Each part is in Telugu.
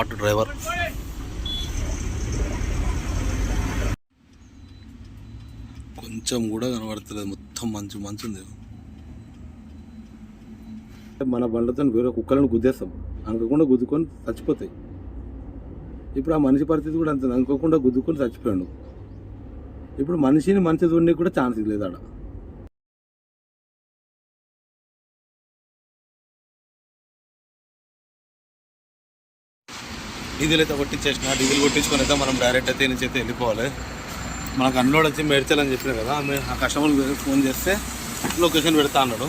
Auto driver. కొంచెం కూడా కనబడతలేదు. మొత్తం మంచు మంచు ఉంది. మన బండ్లతో వేరే కుక్కలను గుద్దేస్తాం. అనుకోకుండా గుద్దుకొని చచ్చిపోతాయి. ఇప్పుడు ఆ మనిషి పరిస్థితి కూడా అంతే. అనుకోకుండా గుద్దుకొని చచ్చిపోయాడు. ఇప్పుడు మనిషిని మంచి చూడడానికి కూడా ఛాన్స్ లేదు ఆడ. డీజిల్ అయితే కొట్టించేసిన డీజిల్ కొట్టించుకొని అయితే మనం డైరెక్ట్ అయితే నుంచి అయితే వెళ్ళిపోవాలి. మనకు అన్లోడ్ వచ్చి మేడ్చల్ అని చెప్పిన కదా మే- ఆ కస్టమర్ ఫోన్ చేస్తే లొకేషన్ పెడతా అన్నాడు.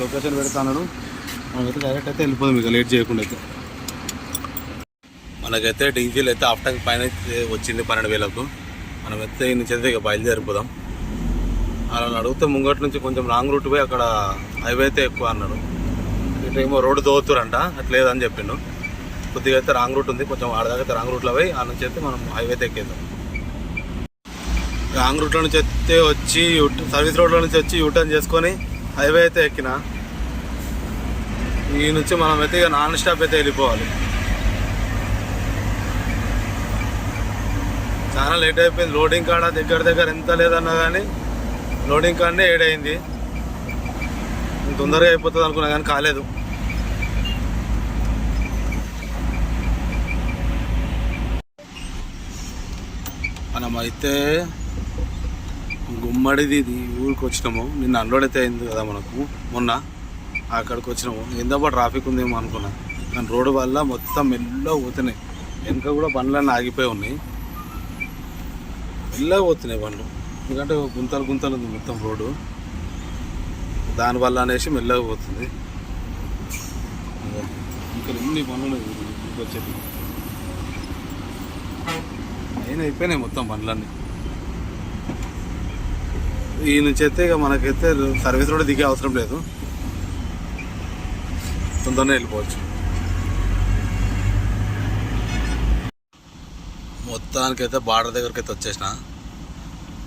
లొకేషన్ పెడతా అన్నాడు. మనకైతే డైరెక్ట్ అయితే వెళ్ళిపోదాం ఇక లేట్ చేయకుండా అయితే. మనకైతే డీజిల్ అయితే ఆఫ్టర్ పైన అయితే వచ్చింది పన్నెండు వేలకు. మనం అయితే ఈ నుంచి అయితే ఇక బయలుదేరిపోదాం. అలా అడిగితే ముంగట్ నుంచి కొంచెం లాంగ్ రూట్ పోయి అక్కడ హైవే అయితే ఎక్కువ అన్నాడు. ఇటేమో రోడ్డు దోతురంట అట్లా లేదని చెప్పిండు. కొద్దిగా అయితే రాంగ్ రూట్ ఉంది కొంచెం ఆడదాకా అయితే రాంగ్ రూట్లో పోయి ఆ నుంచి అయితే మనం హైవే అయితే ఎక్కేద్దాం. రాంగ్ రూట్లో నుంచి అయితే వచ్చి సర్వీస్ రోడ్లో నుంచి వచ్చి యూటర్న్ చేసుకొని హైవే అయితే ఎక్కిన. ఈ నుంచి మనం అయితే ఇక నాన్ స్టాప్ అయితే వెళ్ళిపోవాలి. చాలా లేట్ అయిపోయింది. లోడింగ్ కాడ దగ్గర దగ్గర ఎంత లేదన్నా కానీ లోడింగ్ కాడనే ఏడైంది తొందరగా అయిపోతుంది అనుకున్నా కానీ కాలేదు. అయితే గుమ్మడిది ఇది ఊరికి వచ్చినాము. నిన్న అన్లోడ్ అయితే అయింది కదా మనకు మొన్న అక్కడికి వచ్చినాము. ఎంతో ట్రాఫిక్ ఉందేమో అనుకున్నా. కానీ రోడ్డు వల్ల మొత్తం మెల్లగా పోతున్నాయి. వెనక కూడా బండ్లన్నీ ఆగిపోయి ఉన్నాయి. మెల్లగా పోతున్నాయి బండ్లు. ఎందుకంటే గుంతలు గుంతలు ఉంది మొత్తం రోడ్డు. దానివల్ల అనేసి మెల్లగా పోతుంది. ఇంకా ఎన్ని పనులు వచ్చేది అయినా అయిపోయినాయి మొత్తం పనులన్నీ. ఈ నుంచి అయితే ఇక మనకైతే సర్వీస్ రోడ్ దిగే అవసరం లేదు. తొందరనే వెళ్ళిపోవచ్చు. మొత్తానికైతే బార్డర్ దగ్గరికి అయితే వచ్చేసిన.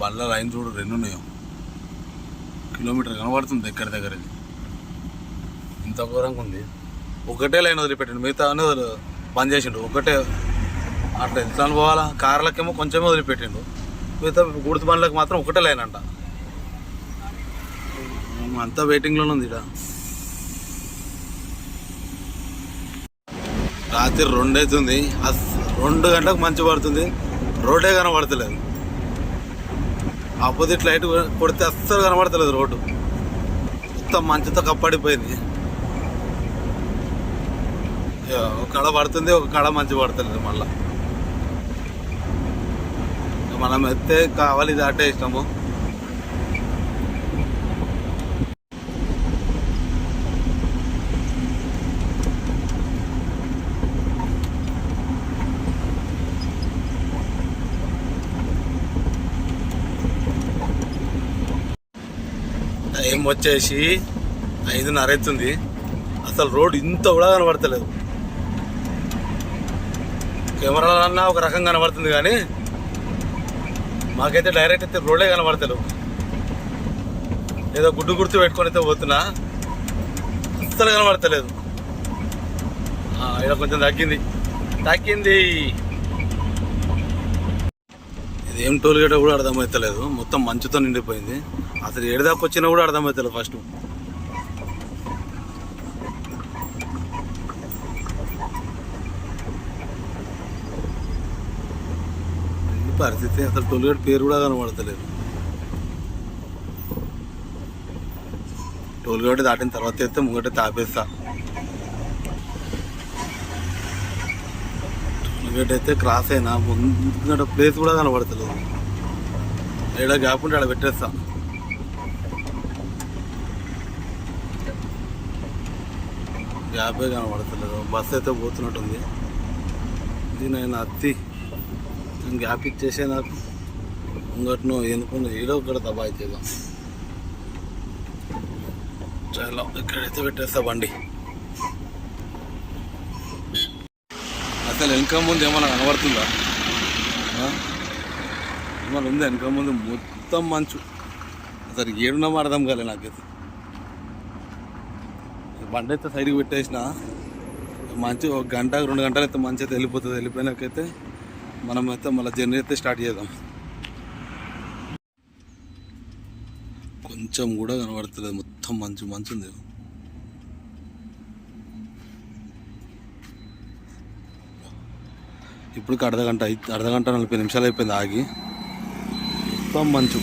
బండ్ల లైన్ చూడు రెండు ఉన్నాయి కిలోమీటర్ కనబడుతుంది దగ్గర దగ్గర ఇంత ఘోరంగా ఉంది. ఒకటే లైన్ వదిలిపెట్టండి. మిగతా అనేది బంద్ చేసిండు. ఒకటే అట్లా ఎంత పోవాలా? కార్లకేమో కొంచెమే వదిలిపెట్టిండు మిగతా గుడిత బండ్లకు మాత్రం ఒకటే లైన్ అంట. అంతా వెయిటింగ్లోనే ఉంది ఇక్కడ రాత్రి రెండు అవుతుంది రెండు గంటలకు మంచి పడుతుంది. రోడ్డే కనబడతలేదు. ఆపోజిట్ లైట్ కొడితే అస్సలు కనబడతలేదు రోడ్డు. మొత్తం మంచుతో కప్పడిపోయింది. ఒక కడ పడుతుంది ఒక కడ మంచి పడతలేదు మళ్ళీ. మనం ఎత్తే కావాలి దాటే ఇష్టము టైం వచ్చేసి ఐదున్నర అవుతుంది. అసలు రోడ్ ఇంత కూడా కనబడతలేదు. కెమెరాలన్నా ఒక రకం కనబడుతుంది కానీ మాకైతే డైరెక్ట్ అయితే రోడ్లే కనబడతలేవు. ఏదో గుడ్డు గుర్తు పెట్టుకొని అయితే పోతున్నా. అస్సలు కనబడతలేదు. ఇక్కడ కొంచెం తగ్గింది. తగ్గింది. ఇదేం టోల్ గేట్ కూడా అర్థమవుతలేదు మొత్తం మంచుతో నిండిపోయింది. అసలు ఏడుదాకా వచ్చినా కూడా అర్థమవుతలేదు ఫస్ట్ ఈ పరిస్థితి అసలు టోల్గేట్ పేరు కూడా కనబడతలేదు. టోల్గేట్ దాటిన తర్వాత అయితే ముంగట తాపేస్తా. టోల్గేట్ అయితే క్రాస్ అయినా ముంగట ప్లేస్ కూడా కనబడతలేదు. ఏడా గ్యాప్ ఉంటే ఆడ పెట్టేస్తా. గ్యాపే కనబడతలేదు. బస్సు అయితే పోతున్నట్టుంది. ఇది నేను అత్తి. నేను గ్యాప్ చేసే నాకు ఇంకట్ను ఎన్నుకున్న ఏదో ఒకటి దబాయిచేద్దాం చాలా ఇక్కడైతే పెట్టేస్తా బండి. అసలు వెనక ముందు ఏమన్నా కనబడుతుందా? ఆ? ఏమన్నా ఉంది వెనక ముందు? మొత్తం మంచు. అసలు ఏడున్నామో అర్థం కాలే నాకైతే. బండి అయితే సైడ్కి పెట్టేసిన. మంచి ఒక గంట రెండు గంటలు అయితే మంచి అయితే వెళ్ళిపోతుంది. వెళ్ళిపోయినాకైతే మనం అయితే మళ్ళీ జర్నీ అయితే స్టార్ట్ చేద్దాం. కొంచెం కూడా కనబడతలేదు. మొత్తం మంచి మంచి ఉంది. ఇప్పుడు అర్ధ గంట అర్ధ గంట నలభై నిమిషాలు అయిపోయింది ఆగి. మొత్తం మంచు.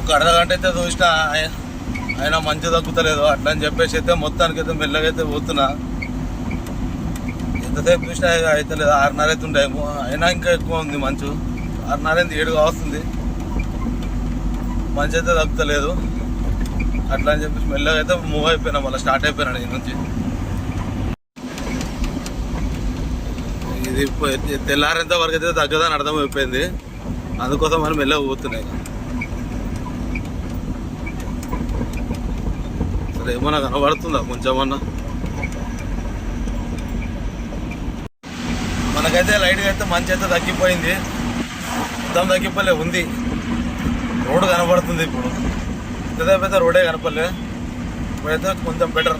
ఒక అర్ధ గంట అయితే చూసిన ఆయన మంచు తగ్గుతలేదు. అట్లా అని చెప్పేసి అయితే మొత్తానికి అయితే మెల్లగా అయితే పోతున్నా. ఎంతసేపు చూసినా అయితే లేదు. ఆరున్నర అయితే ఉండేమో అయినా ఇంకా ఎక్కువ ఉంది మంచు. ఆరున్నర అయింది ఏడు కావస్తుంది మంచి అయితే తగ్గుతలేదు అట్లా అని చెప్పేసి మెల్లగా అయితే మూవ్ అయిపోయినా. మళ్ళీ స్టార్ట్ అయిపోయినా నేను నుంచి. ఇది తెల్లారేంత వరకు అయితే తగ్గదని అర్థమైపోయింది. అందుకోసం మనం మెల్లగా పోతున్నాయి సరే ఏమన్నా కనబడుతుందా కొంచెమన్నా మనకైతే లైట్గా అయితే మంచి అయితే తగ్గిపోయింది. మొత్తం తగ్గిపోలే ఉంది. రోడ్డు కనబడుతుంది ఇప్పుడు. పెద్ద పెద్ద రోడే కనపడలే. ఇప్పుడైతే కొంచెం బెటర్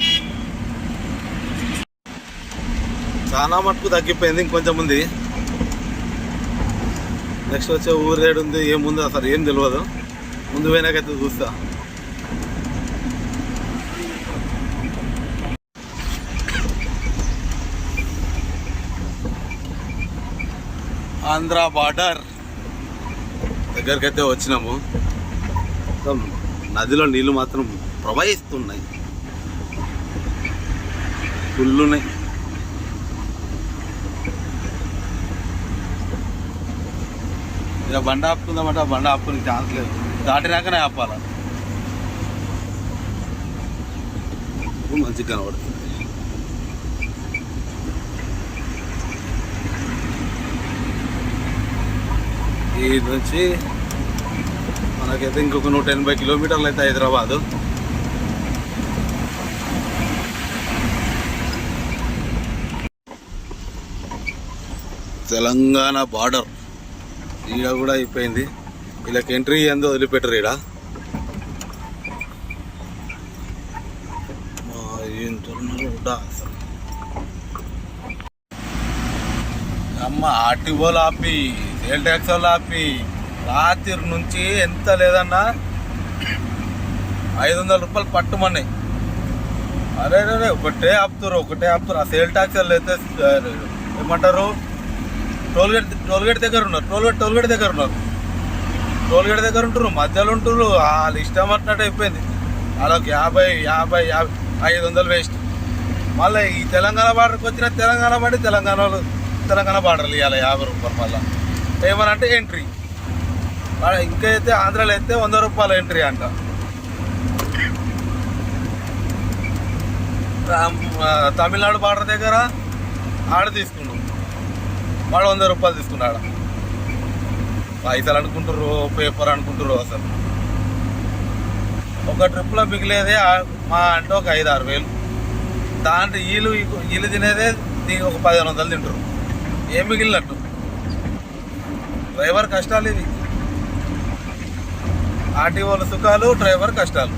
చాలా మటుకు తగ్గిపోయింది ఇంకొంచెం ఉంది. నెక్స్ట్ వచ్చే ఊరేడు ఉంది ఏముంది అసలు ఏం తెలియదు ముందు పోయినాకైతే చూస్తా. ఆంధ్ర బార్డర్ దగ్గరికి అయితే వచ్చినాము. మొత్తం నదిలో నీళ్ళు మాత్రం ప్రవహిస్తున్నాయి. ఫుల్లున్నాయి. ఇక బండ ఆపుకుందామంటే ఆ బండ ఆపుకునే ఛాన్స్ లేదు. దాటినాకనే ఆపాల? మంచిగా కనబడుతుంది. ఈ నుంచి మనకైతే ఇంకొక నూట ఎనభై కిలోమీటర్లు అయితే హైదరాబాదు. తెలంగాణ బార్డర్ ఈడ కూడా అయిపోయింది. వీళ్ళకి ఎంట్రీ ఏందో వదిలిపెట్టరు ఈడ. అమ్మ ఆర్టీఓలు ఆపి సేల్ ట్యాక్స్ వాళ్ళు ఆపి. రాత్రి నుంచి ఎంత లేదన్నా ఐదు వందల రూపాయలు పట్టుమన్నాయి అరే రే ఒకటే ఆపుతారు ఒకటే ఆపుతారు ఆ సేల్ ట్యాక్స్ వాళ్ళు అయితే ఏమంటారు? టోల్గేట్ టోల్గేట్ దగ్గర ఉన్నారు. టోల్గేట్ టోల్గేట్ దగ్గర ఉన్నారు. టోల్గేట్ దగ్గర ఉంటారు మధ్యలో ఉంటారు వాళ్ళు ఇష్టం అన్నట్టు అయిపోయింది. వాళ్ళకి యాభై యాభై యాభై ఐదు వందలు వేస్ట్. మళ్ళీ ఈ తెలంగాణ బార్డర్కి వచ్చిన తెలంగాణ పడి తెలంగాణ వాళ్ళు తెలంగాణ బార్డర్లు ఇవ్వాలి యాభై రూపాయలు మళ్ళీ. ఏమనంటే ఎంట్రీ ఇంకైతే అయితే ఆంధ్రాలో అయితే వంద రూపాయల ఎంట్రీ అంట. తమిళనాడు బార్డర్ దగ్గర ఆడ తీసుకున్నాం వాడు వంద రూపాయలు తీసుకున్నాడు? పైసలు అనుకుంటారు పేపర్ అనుకుంటారు అసలు. ఒక ట్రిప్లో మిగిలేదే మా అంటే ఒక ఐదు ఆరు వేలు. దాంట్లో వీళ్ళు వీళ్ళు తినేదే దీనికి ఒక పదిహేను వందలు తింటారు ఏం మిగిలినట్టు? డ్రైవర్ కష్టాలు ఇవి. ఆర్టీఓల సుఖాలు డ్రైవర్ కష్టాలు.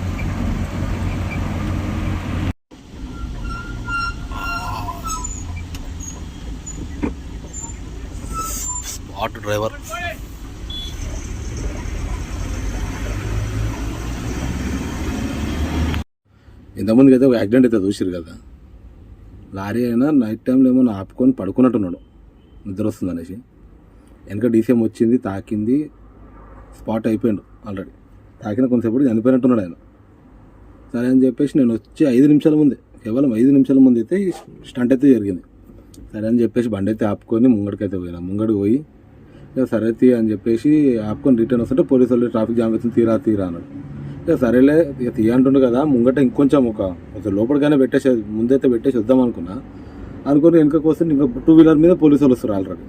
Auto driver. ఇంతమందికి అయితే ఒక యాక్సిడెంట్ అయితే చూసిరు కదా. లారీ అయినా నైట్ టైంలో ఏమైనా ఆపుకొని పడుకున్నట్టున్నాడు. నిద్ర వస్తుంది అనేసి వెనక డీసీఎం వచ్చింది తాకింది స్పాట్ అయిపోయాడు ఆల్రెడీ. తాకిన కొంతసేపు చనిపోయినట్టున్నాడు ఆయన. సరే అని చెప్పేసి నేను వచ్చి ఐదు నిమిషాల ముందే కేవలం ఐదు నిమిషాల ముందు అయితే స్టంట్ అయితే జరిగింది. సరే అని చెప్పేసి బండి అయితే ఆపుకొని ముంగడికైతే పోయినా. ముంగడికి పోయి ఇక సరే తీ అని చెప్పేసి ఆపుకొని రిటర్న్ వస్తుంటే పోలీసు వాళ్ళు ట్రాఫిక్ జామ్ అవుతుంది తీరా తీరా అన్నాడు. ఇక సరేలే ఇక తీయ అంటుండు కదా ముంగట ఇంకొంచెం ఒక ఒక లోపలికైనా పెట్టేసి ముందైతే పెట్టేసి వద్దాం అనుకున్నా. అనుకుని వెనుకకు వస్తే ఇంకా టూ వీలర్ మీద పోలీసు వాళ్ళు వస్తారు ఆల్రెడీ.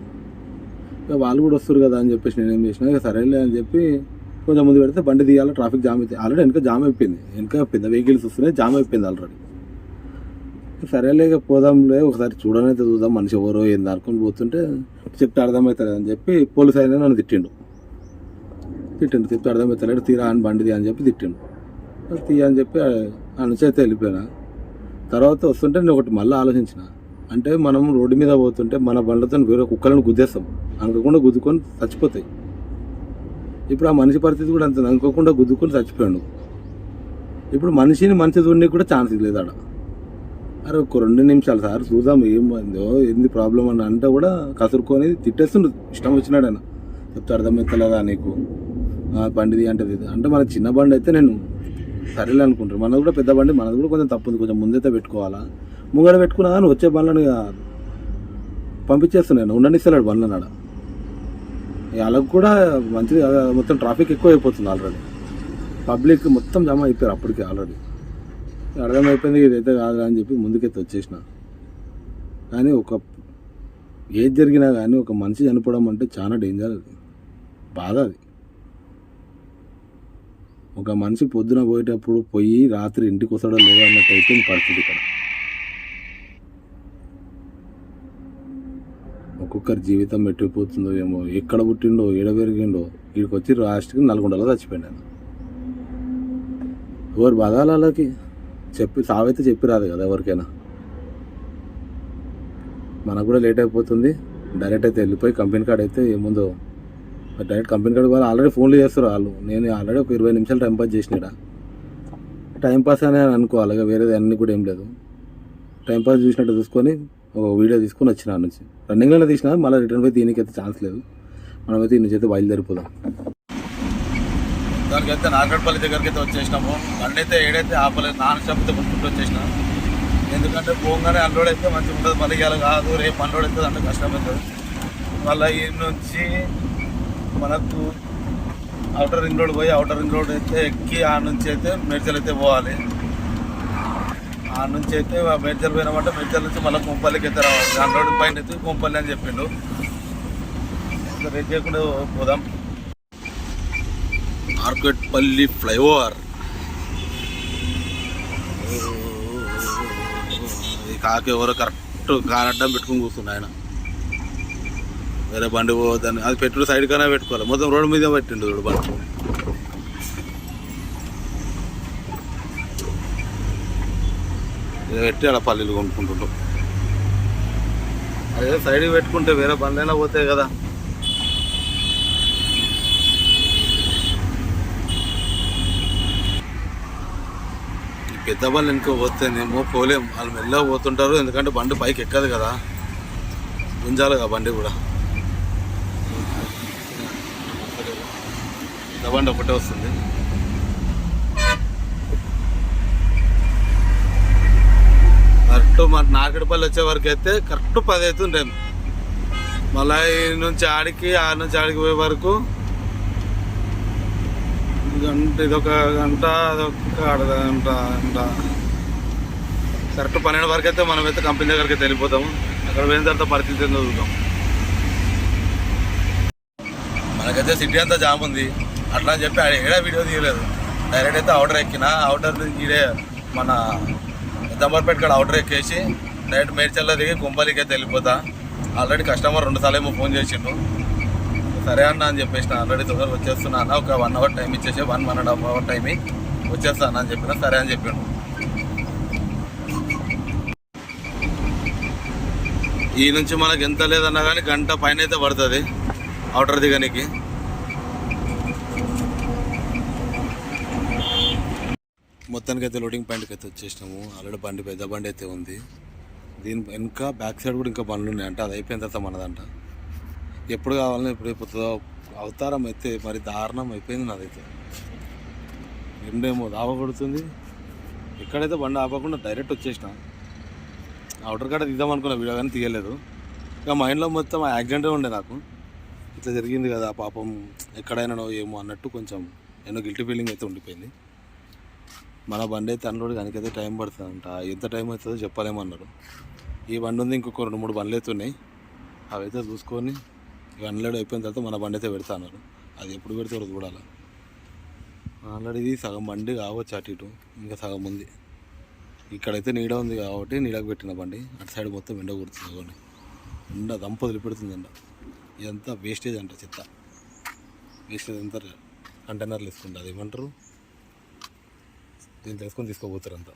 ఇక వాళ్ళు కూడా వస్తారు కదా అని చెప్పేసి నేనేం చేసిన ఇక సరేలే అని చెప్పి కొంచెం ముందు పెడితే బండి తీయాలి ట్రాఫిక్ జామ్ అయితే ఆల్రెడీ వెనక జామ్ అయిపోయింది. వెనక పెద్ద వెహికల్స్ వస్తున్నాయి జామ్ అయిపోయింది ఆల్రెడీ. సరేలేక పోదాంలే ఒకసారి చూడనైతే చూద్దాం మనిషి ఎవరో ఏంది అనుకొని పోతుంటే చెప్తే అర్థమవుతుంది అని చెప్పి పోలీస్ అయినా నన్ను తిట్టిండు. తిట్టిండు చెప్తే అర్థమవుతలేడు తీరా అని బండిది అని చెప్పి తిట్టిండు. తీయ అని చెప్పి ఆ నుంచి అయితే వెళ్ళిపోయినా. తర్వాత వస్తుంటే నేను ఒకటి మళ్ళీ ఆలోచించిన అంటే మనం రోడ్డు మీద పోతుంటే మన బండ్లతో వేరే కుక్కలను గుద్దేస్తాం. అనుకోకుండా గుద్దుకొని చచ్చిపోతాయి. ఇప్పుడు ఆ మనిషి పరిస్థితి కూడా అంతే. అనుకోకుండా గుద్దుకొని చచ్చిపోయాడు. ఇప్పుడు మనిషిని మంచి చూడడానికి కూడా ఛాన్స్ లేదు ఆడ. అరే ఒక రెండు నిమిషాలు సార్ చూద్దాం ఏమైందో ఏంది ప్రాబ్లం అని అంటే కూడా కసురుకొని తిట్టేస్తుండ్రు ఇష్టం వచ్చినాడు ఆయన. చెప్తే అర్థమవుతలేదా నీకు? బండిది అంటే అంటే మన చిన్న బండి అయితే నేను సరేలే అనుకుంటాను మనది కూడా పెద్ద బండి మనది కూడా కొంచెం తప్పు ఉంది. కొంచెం ముందైతే పెట్టుకోవాలా? ముంగడ పెట్టుకున్నా కానీ వచ్చే బండ్లను పంపించేస్తున్నాను ఉండనిస్తలేడు బండ్లను ఆడ. వాళ్ళకు కూడా మంచిది మొత్తం ట్రాఫిక్ ఎక్కువ అయిపోతుంది ఆల్రెడీ. పబ్లిక్ మొత్తం జమ అయిపోయారు అప్పటికి ఆల్రెడీ. అర్థమైపోయింది ఇదైతే కాదు అని చెప్పి ముందుకైతే వచ్చేసిన. కానీ ఒక ఏది జరిగినా కానీ ఒక మనిషి చనిపోవడం అంటే చాలా డేంజర్ అది. బాధ అది. ఒక మనిషి పొద్దున పోయేటప్పుడు పోయి రాత్రి ఇంటికి వస్తాడో లేదో అన్నట్టు అయిపోయింది పరిస్థితి ఇక్కడ. ఒక్కొక్కరి జీవితం ఎట్టిపోతుందో ఏమో ఎక్కడ పుట్టిండో ఏడ పెరిగిండో వీడికి వచ్చి లాస్ట్కి నల్గొండలో చచ్చిపోయినాను ఎవరి ఎవరు వాళ్ళకి చెప్పి సావైతే చెప్పి రాదు కదా ఎవరికైనా. మనకు కూడా లేట్ అయిపోతుంది. డైరెక్ట్ అయితే వెళ్ళిపోయి కంపెనీ కాడ అయితే ఏముందో. డైరెక్ట్ కంపెనీ కాడ వాళ్ళు ఆల్రెడీ ఫోన్లు చేస్తారు వాళ్ళు. నేను ఆల్రెడీ ఒక ఇరవై నిమిషాలు టైం పాస్ చేసినాడా టైంపాస్ అని అనుకోవాలి ఇక వేరేది అన్ని కూడా ఏం లేదు. టైంపాస్ చూసినట్టు చూసుకొని వీడియో తీసుకొని వచ్చిన నుంచి. రన్నింగ్లోనే తీసిన మళ్ళీ రిటర్న్ పోయి దీనికి అయితే ఛాన్స్ లేదు. మనమైతే ఈ నుంచి అయితే బయలుదేరిపోదాం. దానికైతే నాగడపల్లి దగ్గరికి అయితే వచ్చేసినాము. బండి అయితే ఏడైతే ఆపలేదు నాన్న చెప్తే కొట్టుకుంటూ వచ్చేసినా. ఎందుకంటే పోగానే అన్లోడ్ అయితే మంచిగా ఉంటుంది మళ్ళీ ఇవాళ కాదు రేపు అన్లోడ్ అయితే అంటే కష్టమవుతుంది మళ్ళీ ఈ నుంచి మనకు అవుటర్ రింగ్ రోడ్ పోయి అవుటర్ రింగ్ రోడ్ అయితే ఎక్కి ఆ నుంచి అయితే మేడ్చల్ అయితే పోవాలి. ఆ నుంచి అయితే మేడ్చల్ పోయినామంటే మేడ్చల్ నుంచి మళ్ళీ కుంపల్లికి అయితే రావాలి. దాని రోడ్డు పైన అయితే కుంపల్లి అని చెప్పిండు. రెడ్ చేయకుండా పోదాం. మార్కెట్పల్లి ఫ్లైఓవర్. ఈ కాకి ఎవరో కరెక్ట్ కారడ్డం పెట్టుకుని కూర్చుండు ఆయన. వేరే బండి పోవద్దని. అది పెట్టుడు సైడ్ కన్నా పెట్టుకోవాలి. మొత్తం రోడ్డు మీద పెట్టిండు చూడు బండి. ఇది పెట్టి అలా పల్లీలు కొనుక్కుంటుంటాం అదే సైడ్కి పెట్టుకుంటే వేరే పనులైనా పోతాయి కదా. పెద్ద బండ్లు వెనుక పోతేనేమో పోలేం వాళ్ళు మెల్లగా పోతుంటారు. ఎందుకంటే బండి పైకి ఎక్కదు కదా. గుంజాలి బండి కూడా. పెద్ద బండి ఒకటే వస్తుంది. కరెక్ట్ మన నాగడపల్లి వచ్చే వరకు అయితే కరెక్ట్ పది అవుతుండే. మళ్ళీ ఈ నుంచి ఆడికి ఆ నుంచి ఆడికి పోయే వరకు గంట ఇదొక గంట అదొక అర్ధ గంట గంట కరెక్ట్ పన్నెండు వరకు అయితే మనం అయితే కంపెనీ దగ్గరికి అయితే వెళ్ళిపోతాము. అక్కడ పోయిన తర్వాత పరిస్థితి ఏందో చూద్దాం. మనకైతే సిటీ అంతా జామ్ ఉంది. అట్లా అని చెప్పి ఏడా వీడియో తీయలేదు. డైరెక్ట్ అయితే అవుటర్ ఎక్కిన అవుటర్ నుంచి ఈడే మన దంబర్పేట కాడ అవుటర్ ఎక్కేసి డైరెక్ట్ మేడ్చల్లో దిగి గుంపలికి అయితే వెళ్ళిపోతా. ఆల్రెడీ కస్టమర్ రెండు సార్లు ఏమో ఫోన్ చేసిండు సరే అన్న అని చెప్పేసిన ఆల్రెడీ తొందరగా వచ్చేస్తున్నా అన్న. ఒక వన్ అవర్ టైం ఇచ్చేసి one one and half hour time వచ్చేస్తాను అని చెప్పిన సరే అని చెప్పిండు ఈ నుంచి మనకి ఎంత లేదన్నా కానీ గంట పైన అయితే పడుతుంది. అవుటర్ దిగనికి. మొత్తానికి అయితే లోడింగ్ పాయింట్కి అయితే వచ్చేసినాము. ఆల్రెడీ బండి పెద్ద బండి అయితే ఉంది. దీని వెనక బ్యాక్ సైడ్ కూడా ఇంకా బండ్లు ఉన్నాయి. అంటే అది అయిపోయిన తర్వాత మనదంట. ఎప్పుడు కావాలని ఎప్పుడు అయిపోతుందో అవతారం అయితే మరి దారుణం అయిపోయింది నాదైతే. ఎండేమో దావ కొడుతుంది. ఎక్కడైతే బండి ఆపకుండా డైరెక్ట్ వచ్చేసిన. అవుటర్ కాడ తీద్దాం అనుకున్న వీడియో కానీ తీయలేదు. ఇక మైండ్లో మొత్తం ఆ యాక్సిడెంటే ఉండే నాకు. ఇట్లా జరిగింది కదా పాపం. ఎక్కడైనా ఏమో అన్నట్టు కొంచెం ఎన్నో గిల్టీ ఫీలింగ్ అయితే ఉండిపోయింది. మన బండి అయితే అన్లోడ్ దానికైతే టైం పడుతుందంట. ఎంత టైం అవుతుందో చెప్పలేమన్నారు. ఈ బండి ఉంది ఇంకొక రెండు మూడు బండ్లు అయితే ఉన్నాయి. అయితే చూసుకొని ఇక అన్లోడ్ అయిపోయిన తర్వాత మన బండి అయితే పెడతా అన్నారు. అది ఎప్పుడు పెడతారో చూడాలి. ఆల్రెడీ ఇది సగం బండి కావచ్చు అటు ఇటు ఇంకా సగం ఉంది. ఇక్కడైతే నీడ ఉంది కాబట్టి నీడకు పెట్టిన బండి. అటు సైడ్ మొత్తం ఎండ కుడుతుంది ఇదిగోండి. ఎండ దంప వదిలిపెడుతుంది ఎండ ఇదంతా వేస్టేజ్ అంట చెత్త. వేస్టేజ్ అంతా కంటైనర్లు ఇస్తుండే అది ఏమంటారు? దీన్ని తెలుసుకొని తీసుకోబోతారు అంతా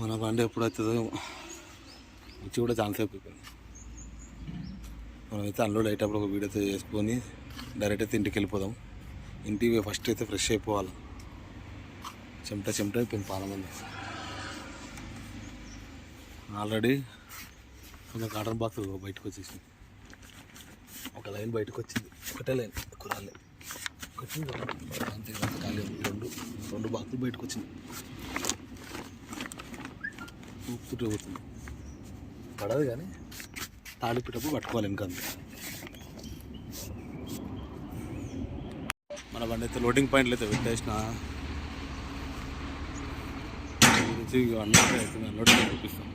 మన బండి ఎప్పుడు అవుతుందో వచ్చి కూడా ఛాన్స్ అయిపోయింది. మనమైతే అన్లోడ్ అయ్యేటప్పుడు ఒక వీడియోతో చేసుకొని డైరెక్ట్ అయితే ఇంటికి వెళ్ళిపోదాం. ఇంటికి ఫస్ట్ అయితే ఫ్రెష్ అయిపోవాలి. చెమట చెమట అయిపోయింది పాలమంది ఆల్రెడీ కొంచెం కాటన్ బాక్స్ బయటకు వచ్చేసింది. ఒక లైన్ బయటకు వచ్చింది. ఒకటే లైన్ కురాలే ఒకటి రెండు. అంతే ఖాళీ రెండు రెండు బాక్సులు బయటకు వచ్చినాయి. ఊపుతుంటే పోతుంది పడదు కానీ తాడిపేటప్పుడు పట్టుకోవాలి ఇంకా అంతే. మన బండి అయితే లోడింగ్ పాయింట్లు అయితే పెట్టేసిన. నుంచి అన్నీ అయితే అన్నట్టు చూపిస్తాను